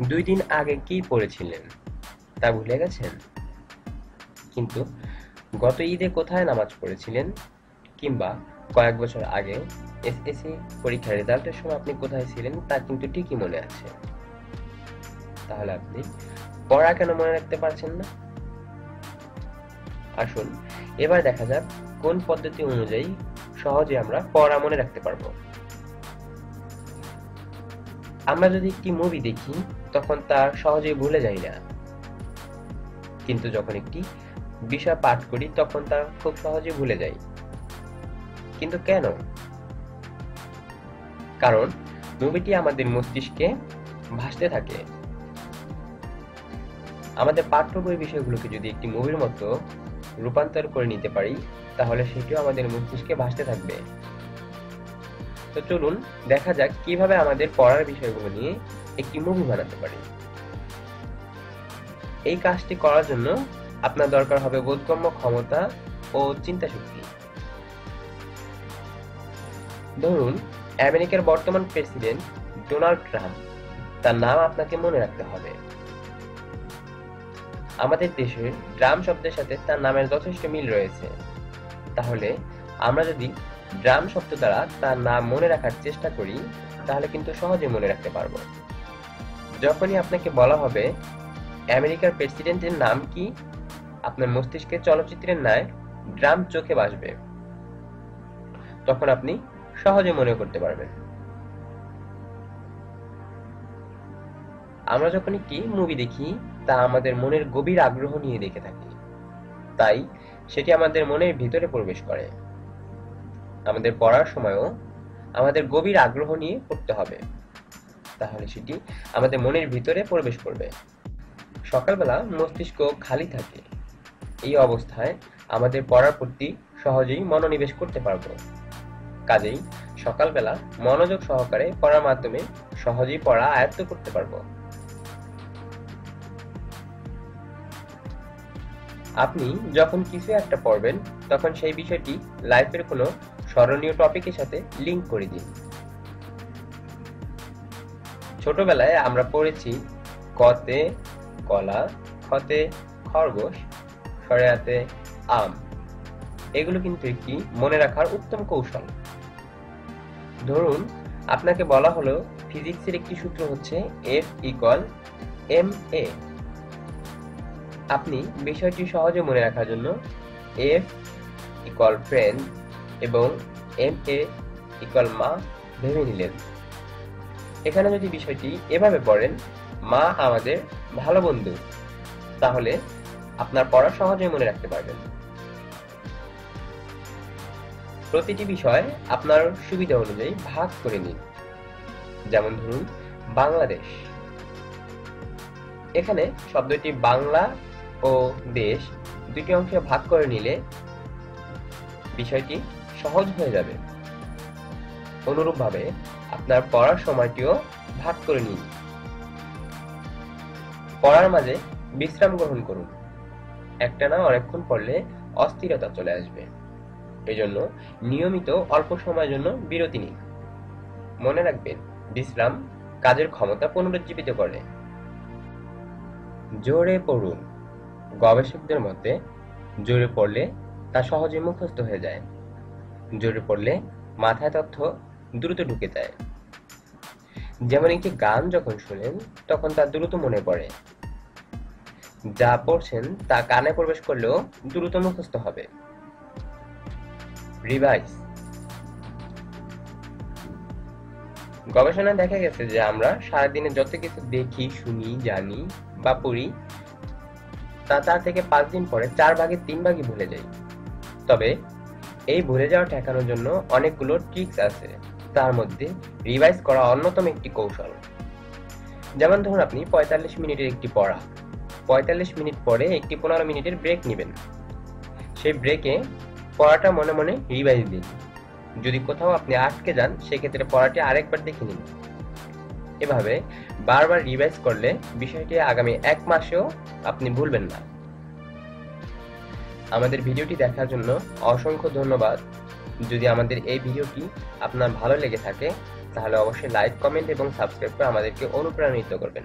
দুই দিন আগে কি পড়েছিলেন? তা ভুলে গেছেন? কিন্তু গত ঈদে কোথায় নামাজ পড়েছিলেন? কিংবা কয়েক বছর আগে এসএসসি পরীক্ষার রেজাল্টের সময় আপনি কোথায় ছিলেন, তা কিন্তু ঠিকই মনে আছে। তাহলে আপনি পড়া কেন মনে রাখতে পারছেন না? আসুন, এবার দেখা যাক কোন পদ্ধতি অনুযায়ী সহজে আমরা পড়া মনে রাখতে পারব। আমরা যদি একটি মুভি দেখি, তখন তা সহজেই ভুলে যাই না। কিন্তু যখন একটি বিষয় পাঠ করি, তখন তা খুব সহজে ভুলে যাই। কিন্তু কেন? কারণ মুভিটি আমাদের মস্তিষ্কে ভাসতে থাকে। আমাদের পাঠ্য বই বিষয়গুলোকে যদি একটি মুভির মতো রূপান্তর করে নিতে পারি, তাহলে সেটিও আমাদের মস্তিষ্কে ভাসতে থাকবে। তো চলুন দেখা যাক কীভাবে আমাদের পড়ার বিষয়গুলো নিয়ে একটি মুভি বানাতে পারি। এই কাজটি করার জন্য আপনার দরকার হবে বোধগম্য ক্ষমতা ও চিন্তা শক্তি। ধরুন, আমেরিকার বর্তমান প্রেসিডেন্ট ডোনাল্ড ট্রাম্প, তার নাম আপনাকে মনে রাখতে হবে। আমাদের দেশে ড্রাম শব্দের সাথে তার নামের যথেষ্ট মিল রয়েছে। তাহলে আমরা যদি ড্রাম শব্দ দ্বারা তার নাম মনে রাখার চেষ্টা করি, তাহলে কিন্তু সহজে মনে রাখতে পারব। যখনই আপনাকে বলা হবে, আমেরিকার প্রেসিডেন্টের নাম কি? আপনার মস্তিষ্কে চলচ্চিত্রের ন্যায় ড্রাম চোখে বাসবে। তখন আপনি সহজে মনে করতে পারবেন। আমরা যখন একটি মুভি দেখি, তা আমাদের মনের গভীর আগ্রহ নিয়ে দেখে থাকি। তাই সেটি আমাদের মনের ভিতরে প্রবেশ করে। আমাদের পড়ার সময়ও আমাদের গভীর আগ্রহ নিয়ে পড়তে হবে। তাহলে সেটি আমাদের মনের ভিতরে প্রবেশ করবে। সকালবেলা মস্তিষ্ক খালি থাকে। এই অবস্থায় আমাদের পড়ার প্রতি সহজেই মনোনিবেশ করতে পারব। কাজেই সকালবেলা মনোযোগ সহকারে পড়ার মাধ্যমে সহজেই পড়া আয়ত্ত করতে পারব। আপনি যখন কিছু একটা পড়বেন, তখন সেই বিষয়টি লাইফের কোনো স্মরণীয় টপিকের সাথে লিংক করে দিন। ছোটবেলায় আমরা পড়েছি, কতে কলা, খতে খরগোশ, সরেয়াতে আম। এগুলো কিন্তু একটি মনে রাখার উত্তম কৌশল। ধরুন, আপনাকে বলা হলো ফিজিক্সের একটি সূত্র হচ্ছে এফ ইকল এম এ আপনি বিষয়টি সহজে মনে রাখার জন্য এফ ইকল ফ্রেন্ড এবং এম এ ইকুয়াল মা ভেবে নিলেন। এখানে যদি বিষয়টি এভাবে পড়েন, মা আমাদের ভালো বন্ধু, তাহলে আপনার পড়া সহজে মনে রাখতে পারবেন। প্রতিটি বিষয় আপনার সুবিধা অনুযায়ী ভাগ করে নিন। যেমন ধরুন, বাংলাদেশ। এখানে শব্দটি বাংলা ও দেশ দুটি অংশে ভাগ করে নিলে বিষয়টি সহজ হয়ে যাবে। অনুরূপভাবে আপনার পড়ার সময়টিও ভাগ করে নিন। পড়ার মাঝে বিশ্রাম গ্রহণ করুন। একটানা অনেকক্ষণ পড়লে অস্থিরতা চলে আসবে। এজন্য নিয়মিত অল্প সময়ের জন্য বিরতি নিন। মনে রাখবেন, বিশ্রাম কাজের ক্ষমতা পুনরুজ্জীবিত করে। জোরে পড়ুন। গবেষকদের মতে, জোরে পড়লে তা সহজে মুখস্থ হয়ে যায়। জোরে পড়লে মাথায় তথ্য দ্রুত ঢুকে যায়। যেমন একটি গান যখন শুনেন তখন তা দ্রুত মনে পড়ে। যা পড়ছেন তা কানে প্রবেশ করলেও দ্রুত মুখস্থ হবে। রিভাইজ। গবেষণায় দেখা গেছে যে আমরা সারাদিনে যত কিছু দেখি, শুনি, জানি বা পড়ি, তা চার থেকে পাঁচ দিন পরে চার ভাগে তিন ভাগই ভুলে যাই। তবে এই ভুলে যাওয়া ঠেকানোর জন্য অনেকগুলো ট্রিক্স আছে। তার মধ্যে রিভাইজ করা অন্যতম একটি কৌশল। যেমন ধরুন আপনি পঁয়তাল্লিশ মিনিটের একটি পড়া। পঁয়তাল্লিশ মিনিট পরে একটি পনেরো মিনিটের ব্রেক নেবেন। সেই ব্রেকে পড়াটা মনে মনে রিভাইজ দিন। যদি কোথাও আপনি আটকে যান, সেক্ষেত্রে পড়াটি আরেকবার দেখে নিন। এভাবে বারবার রিভাইজ করলে বিষয়টি আগামী এক মাসেও আপনি ভুলবেন না। আমাদের ভিডিওটি দেখার জন্য অসংখ্য ধন্যবাদ। যদি আমাদের এই ভিডিওটি আপনার ভালো লেগে থাকে, তাহলে অবশ্যই লাইক কমেন্ট এবং সাবস্ক্রাইব করে আমাদেরকে অনুপ্রাণিত করবেন।